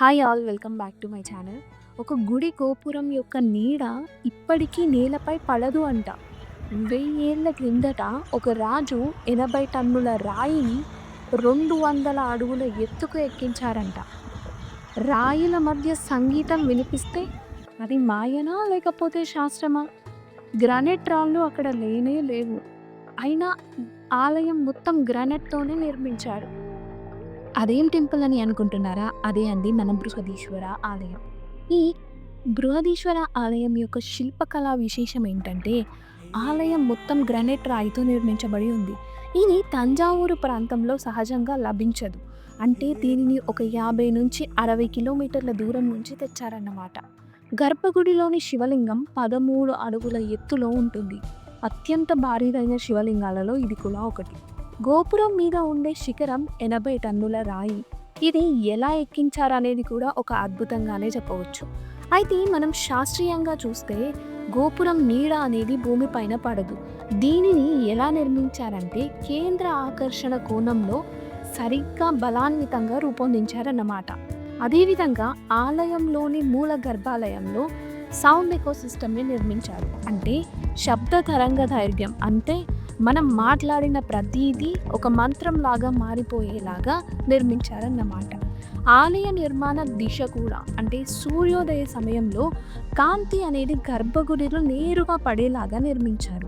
Hi all welcome back to my channel ఒక గుడి గోపురం యొక్క నీడ ఇప్పటికీ నేలపై పడదు అంట. వెయ్యేళ్ళ క్రిందట ఒక రాజు ఎనభై టన్నుల రాయిని రెండు వందల అడుగుల ఎత్తుకు ఎక్కించారంట. రాయిల మధ్య సంగీతం వినిపిస్తే అది మాయనా లేకపోతే శాస్త్రమా? గ్రానైట్ రాళ్ళు అక్కడ లేనే లేవు. అయినా ఆలయం మొత్తం గ్రానైట్తోనే నిర్మించారు. అదేం టెంపుల్ అని అనుకుంటున్నారా? అదే అండి మన బృహదీశ్వర ఆలయం. ఈ బృహదీశ్వర ఆలయం యొక్క శిల్పకళా విశేషం ఏంటంటే ఆలయం మొత్తం గ్రానైట్ రాయితో నిర్మించబడి ఉంది. ఇది తంజావూరు ప్రాంతంలో సహజంగా లభించదు. అంటే దీనిని ఒక యాభై నుంచి అరవై కిలోమీటర్ల దూరం నుంచి తెచ్చారన్నమాట. గర్భగుడిలోని శివలింగం పదమూడు అడుగుల ఎత్తులో ఉంటుంది. అత్యంత భారీదైన శివలింగాలలో ఇది కూడా ఒకటి. గోపురం మీద ఉండే శిఖరం ఎనభై టన్నుల రాయి. ఇది ఎలా ఎక్కించారనేది కూడా ఒక అద్భుతంగానే చెప్పవచ్చు. అయితే మనం శాస్త్రీయంగా చూస్తే గోపురం నీడ అనేది భూమిపైన పడదు. దీనిని ఎలా నిర్మించారంటే కేంద్ర ఆకర్షణ కోణంలో సరిగ్గా బలాన్వితంగా రూపొందించారన్నమాట. అదేవిధంగా ఆలయంలోని మూల గర్భాలయంలో సౌండ్ ఎకోసిస్టమ్ని నిర్మించారు. అంటే శబ్ద తరంగ ధైర్యం అంటే మనం మాట్లాడిన ప్రతిదీ ఒక మంత్రం లాగా మారిపోయేలాగా నిర్మించారన్నమాట. ఆలయ నిర్మాణ దిశ కూడా అంటే సూర్యోదయ సమయంలో కాంతి అనేది గర్భగుడిలో నేరుగా పడేలాగా నిర్మించారు.